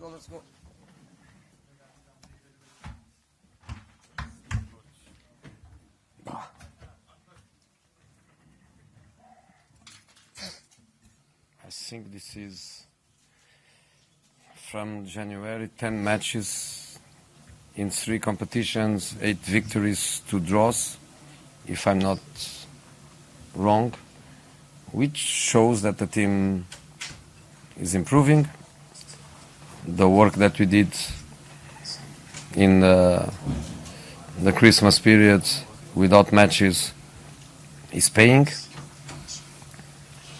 go, let's go. I think this is from January 10 matches in three competitions, eight victories, two draws, if I'm not wrong, which shows that the team is improving. The work that we did in the, the Christmas period without matches is paying,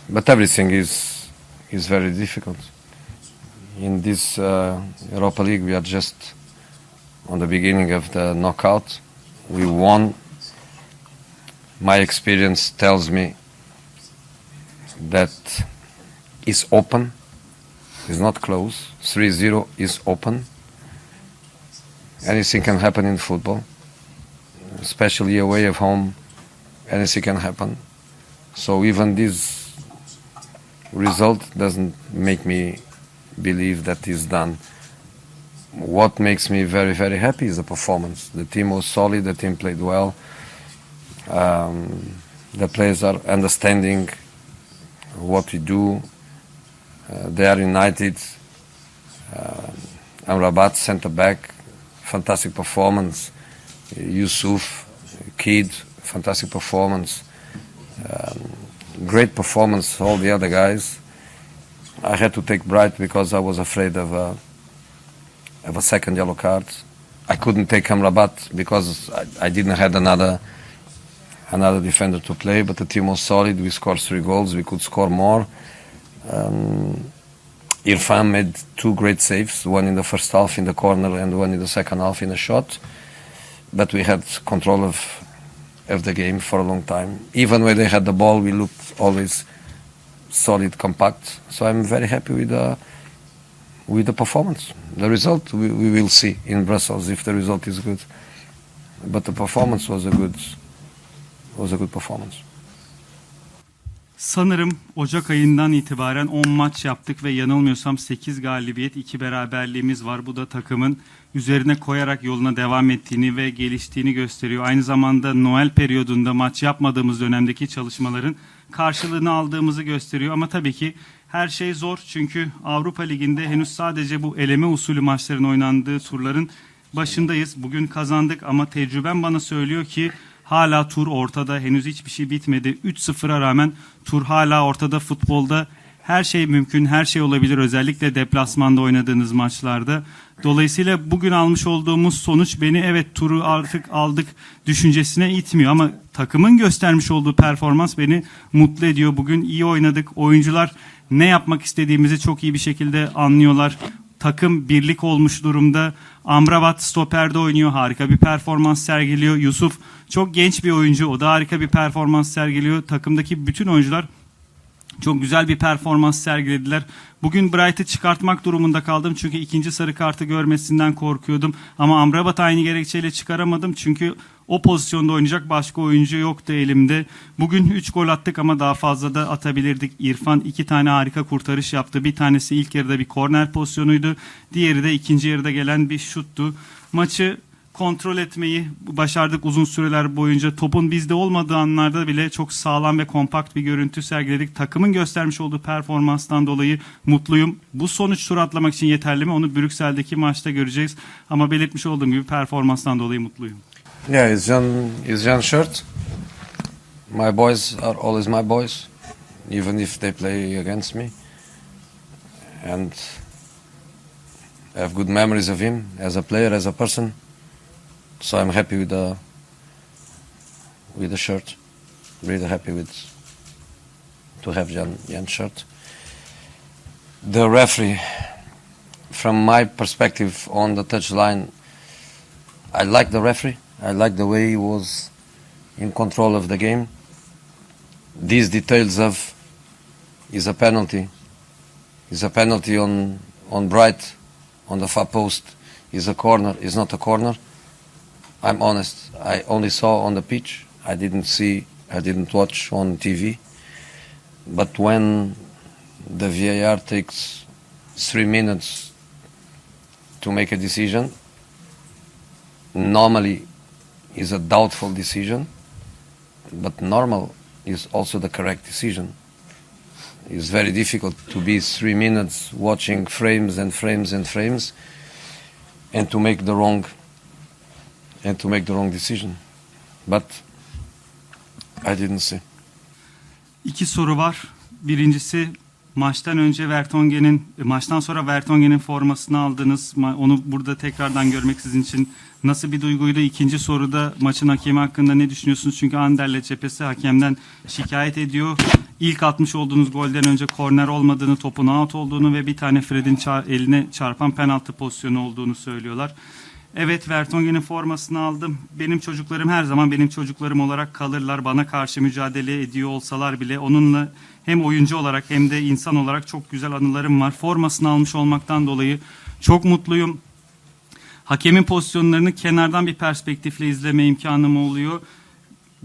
but everything is is very difficult. In this uh, Europa League, we are just on the beginning of the knockout. We won. My experience tells me that is open, is not closed. 3-0 is open. Anything can happen in football, especially away of home. Anything can happen. So even this result doesn't make me believe that is done. What makes me very, very happy is the performance. The team was solid, the team played well. Um, the players are understanding what we do. Uh, they are united. Uh, Amrabat, centre back, fantastic performance. Yusuf, kid, fantastic performance. Um, great performance, all the other guys. I had to take Bright because I was afraid of a, of a second yellow card. I couldn't take Amrabat because I, I didn't have another another defender to play, but the team was solid. We scored three goals. We could score more. Um, Irfan made two great saves, one in the first half in the corner and one in the second half in a shot. But we had control of of the game for a long time. Even when they had the ball, we looked always solid, compact. So I'm very happy with the with the performance. The result we, we will see in Brussels if the result is good. But the performance was a good was a good performance. Sanırım Ocak ayından itibaren 10 maç yaptık ve yanılmıyorsam 8 galibiyet, 2 beraberliğimiz var. Bu da takımın üzerine koyarak yoluna devam ettiğini ve geliştiğini gösteriyor. Aynı zamanda Noel periyodunda maç yapmadığımız dönemdeki çalışmaların karşılığını aldığımızı gösteriyor. Ama tabii ki her şey zor çünkü Avrupa Ligi'nde henüz sadece bu eleme usulü maçların oynandığı turların başındayız. Bugün kazandık ama tecrübem bana söylüyor ki hala tur ortada. Henüz hiçbir şey bitmedi. 3-0'a rağmen tur hala ortada futbolda. Her şey mümkün, her şey olabilir özellikle deplasmanda oynadığınız maçlarda. Dolayısıyla bugün almış olduğumuz sonuç beni evet turu artık aldık düşüncesine itmiyor ama takımın göstermiş olduğu performans beni mutlu ediyor. Bugün iyi oynadık. Oyuncular ne yapmak istediğimizi çok iyi bir şekilde anlıyorlar. Takım birlik olmuş durumda. Amrabat stoperde oynuyor. Harika bir performans sergiliyor. Yusuf çok genç bir oyuncu. O da harika bir performans sergiliyor. Takımdaki bütün oyuncular çok güzel bir performans sergilediler. Bugün Bright'ı çıkartmak durumunda kaldım çünkü ikinci sarı kartı görmesinden korkuyordum. Ama Amrabat aynı gerekçeyle çıkaramadım çünkü o pozisyonda oynayacak başka oyuncu yoktu elimde. Bugün 3 gol attık ama daha fazla da atabilirdik. İrfan iki tane harika kurtarış yaptı. Bir tanesi ilk yarıda bir korner pozisyonuydu. Diğeri de ikinci yarıda gelen bir şuttu. Maçı kontrol etmeyi başardık uzun süreler boyunca. Topun bizde olmadığı anlarda bile çok sağlam ve kompakt bir görüntü sergiledik. Takımın göstermiş olduğu performanstan dolayı mutluyum. Bu sonuç turu atlamak için yeterli mi? Onu Brüksel'deki maçta göreceğiz. Ama belirtmiş olduğum gibi performanstan dolayı mutluyum. Yeah, it's Jan, it's Jan shirt. My boys are always my boys, even if they play against me. And I have good memories of him as a player, as a person. So I'm happy with the with the shirt. Really happy with to have Jan Jan shirt. The referee, from my perspective on the touchline, I like the referee. I like the way he was in control of the game. These details of is a penalty. Is a penalty on on Bright, on the far post. Is a corner. Is not a corner. I'm honest. I only saw on the pitch. I didn't see. I didn't watch on TV. But when the VAR takes three minutes to make a decision. Normally is a doubtful decision, but normal is also the correct decision. It's very difficult to be three minutes watching frames and frames and frames and to make the wrong and to make the wrong decision. But I didn't see. İki soru var. Birincisi maçtan önce Vertonghen'in maçtan sonra Vertonghen'in formasını aldınız. Onu burada tekrardan görmek sizin için nasıl bir duyguydu? İkinci soruda maçın hakemi hakkında ne düşünüyorsunuz? Çünkü Anderlecht cephesi hakemden şikayet ediyor. İlk atmış olduğunuz golden önce korner olmadığını, topun out olduğunu ve bir tane Fred'in çar- eline çarpan penaltı pozisyonu olduğunu söylüyorlar. Evet Vertonghen'in formasını aldım. Benim çocuklarım her zaman benim çocuklarım olarak kalırlar. Bana karşı mücadele ediyor olsalar bile onunla hem oyuncu olarak hem de insan olarak çok güzel anılarım var. Formasını almış olmaktan dolayı çok mutluyum. Hakemin pozisyonlarını kenardan bir perspektifle izleme imkanım oluyor.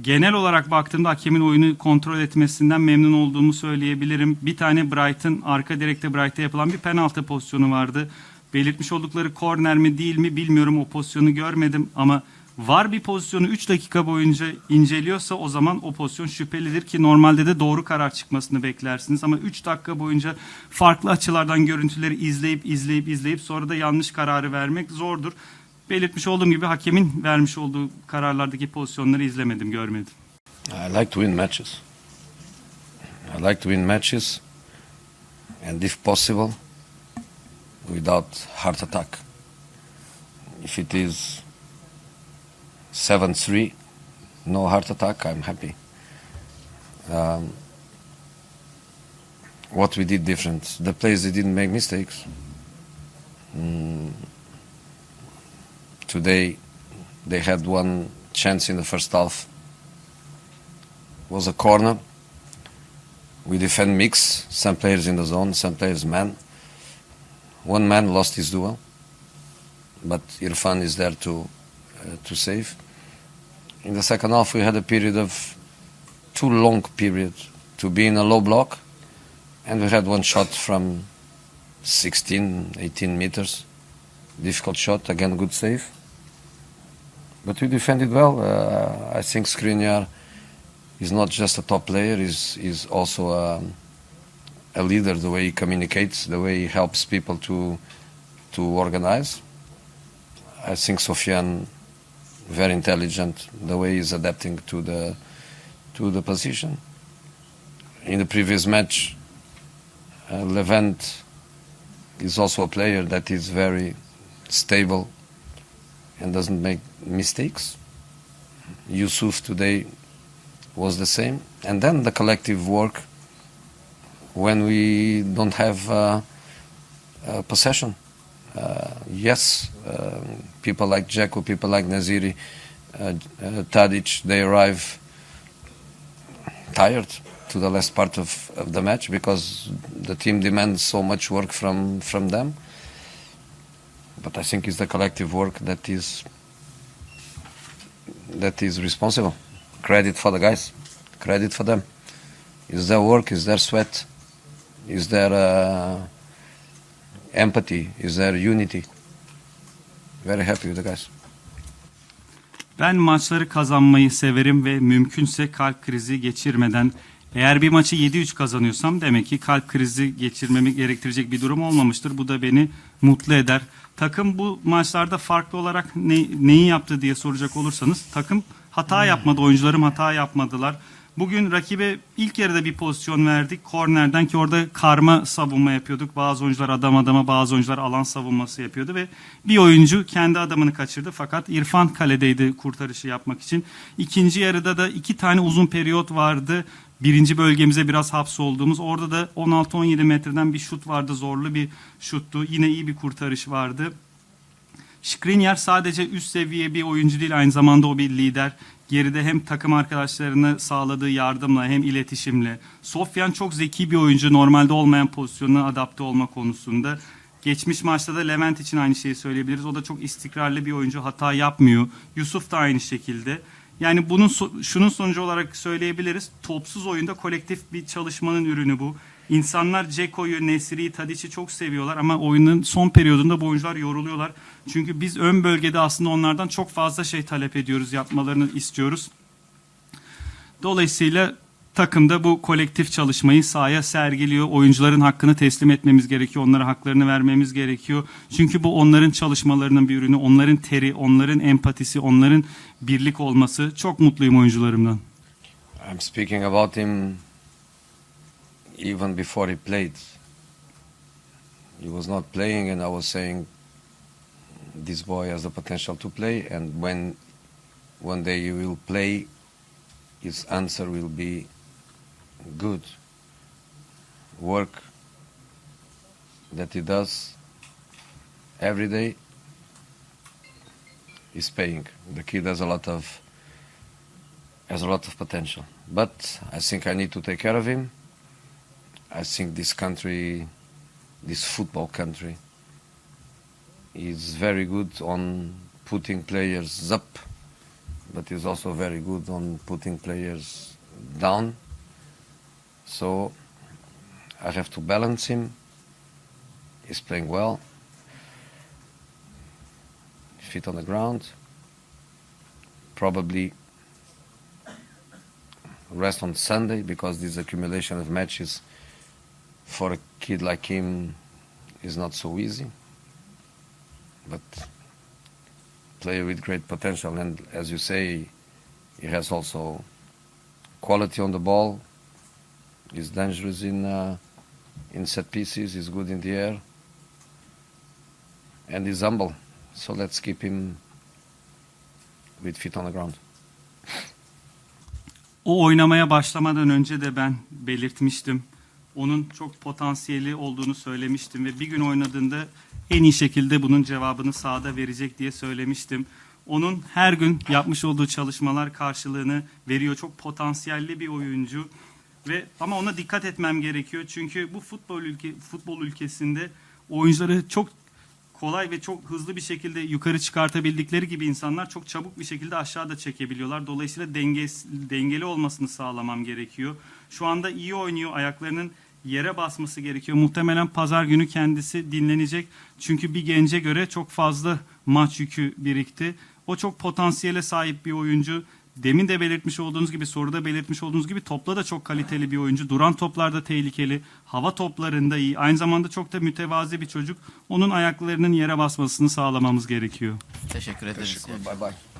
Genel olarak baktığımda hakemin oyunu kontrol etmesinden memnun olduğumu söyleyebilirim. Bir tane Brighton arka direkte Bright'e yapılan bir penaltı pozisyonu vardı. Belirtmiş oldukları korner mi değil mi bilmiyorum o pozisyonu görmedim ama var bir pozisyonu 3 dakika boyunca inceliyorsa o zaman o pozisyon şüphelidir ki normalde de doğru karar çıkmasını beklersiniz ama 3 dakika boyunca farklı açılardan görüntüleri izleyip izleyip izleyip sonra da yanlış kararı vermek zordur. Belirtmiş olduğum gibi hakemin vermiş olduğu kararlardaki pozisyonları izlemedim, görmedim. I like to win matches. I like to win matches, and if possible, without heart attack. If it is 7 3, no heart attack, I'm happy. Um, what we did different. The players they didn't make mistakes. Mm, today they had one chance in the first half was a corner. We defend mix, some players in the zone, some players man. One man lost his duel, but Irfan is there to uh, to save. In the second half, we had a period of too long period to be in a low block, and we had one shot from 16, 18 meters. Difficult shot, again, good save. But we defended well. Uh, I think Skriniar is not just a top player, he's, he's also a, a leader, the way he communicates, the way he helps people to, to organize. I think Sofian, very intelligent, the way he's adapting to the, to the position. In the previous match, uh, Levent is also a player that is very stable and doesn't make mistakes. Yusuf today was the same. And then the collective work when we don't have uh, uh, possession. Uh, yes, um, people like Dzeko, people like Naziri, uh, uh, Tadic, they arrive tired to the last part of, of the match because the team demands so much work from, from them. But I think it's the collective work that is that is responsible. Credit for the guys. Credit for them. It's their work, it's their sweat, is their uh, empathy, is their unity. Very happy with the guys. Ben maçları kazanmayı severim ve mümkünse kalp krizi geçirmeden eğer bir maçı 7-3 kazanıyorsam demek ki kalp krizi geçirmemi gerektirecek bir durum olmamıştır. Bu da beni mutlu eder. Takım bu maçlarda farklı olarak ne, neyi yaptı diye soracak olursanız takım hata yapmadı. Oyuncularım hata yapmadılar. Bugün rakibe ilk yarıda bir pozisyon verdik. Kornerden ki orada karma savunma yapıyorduk. Bazı oyuncular adam adama bazı oyuncular alan savunması yapıyordu ve bir oyuncu kendi adamını kaçırdı. Fakat İrfan kaledeydi kurtarışı yapmak için. İkinci yarıda da iki tane uzun periyot vardı. Birinci bölgemize biraz hapsolduğumuz. Orada da 16-17 metreden bir şut vardı. Zorlu bir şuttu. Yine iyi bir kurtarış vardı. Skriniar sadece üst seviye bir oyuncu değil aynı zamanda o bir lider. Geride hem takım arkadaşlarını sağladığı yardımla hem iletişimle. Sofyan çok zeki bir oyuncu normalde olmayan pozisyonuna adapte olma konusunda. Geçmiş maçta da Levent için aynı şeyi söyleyebiliriz. O da çok istikrarlı bir oyuncu hata yapmıyor. Yusuf da aynı şekilde. Yani bunun şunun sonucu olarak söyleyebiliriz. Topsuz oyunda kolektif bir çalışmanın ürünü bu. İnsanlar Ceko'yu, Nesri'yi, Tadic'i çok seviyorlar ama oyunun son periyodunda bu oyuncular yoruluyorlar. Çünkü biz ön bölgede aslında onlardan çok fazla şey talep ediyoruz, yapmalarını istiyoruz. Dolayısıyla takımda bu kolektif çalışmayı sahaya sergiliyor. Oyuncuların hakkını teslim etmemiz gerekiyor. Onlara haklarını vermemiz gerekiyor. Çünkü bu onların çalışmalarının bir ürünü. Onların teri, onların empatisi, onların birlik olması. Çok mutluyum oyuncularımdan. I'm speaking about him even before he played. He was not playing, and I was saying this boy has the potential to play, and when one day he will play, his answer will be good. Work that he does every day is paying. The kid has a lot of has a lot of potential. But I think I need to take care of him. I think this country, this football country, is very good on putting players up, but is also very good on putting players down. So I have to balance him. He's playing well. Feet on the ground. Probably rest on Sunday because this accumulation of matches for a kid like him is not so easy. But player with great potential, and as you say, he has also quality on the ball. He's dangerous in uh, in set pieces. He's good in the air, and he's humble. So let's keep him with feet on the ground. O oynamaya başlamadan önce de ben belirtmiştim. Onun çok potansiyeli olduğunu söylemiştim ve bir gün oynadığında en iyi şekilde bunun cevabını sahada verecek diye söylemiştim. Onun her gün yapmış olduğu çalışmalar karşılığını veriyor. Çok potansiyelli bir oyuncu ve ama ona dikkat etmem gerekiyor. Çünkü bu futbol ülke futbol ülkesinde oyuncuları çok kolay ve çok hızlı bir şekilde yukarı çıkartabildikleri gibi insanlar çok çabuk bir şekilde aşağıda çekebiliyorlar. Dolayısıyla denges, dengeli olmasını sağlamam gerekiyor. Şu anda iyi oynuyor. Ayaklarının yere basması gerekiyor. Muhtemelen pazar günü kendisi dinlenecek. Çünkü bir gence göre çok fazla maç yükü birikti. O çok potansiyele sahip bir oyuncu. Demin de belirtmiş olduğunuz gibi soruda belirtmiş olduğunuz gibi topla da çok kaliteli bir oyuncu. Duran toplarda tehlikeli. Hava toplarında iyi. Aynı zamanda çok da mütevazi bir çocuk. Onun ayaklarının yere basmasını sağlamamız gerekiyor. Teşekkür ederiz. Bye bye.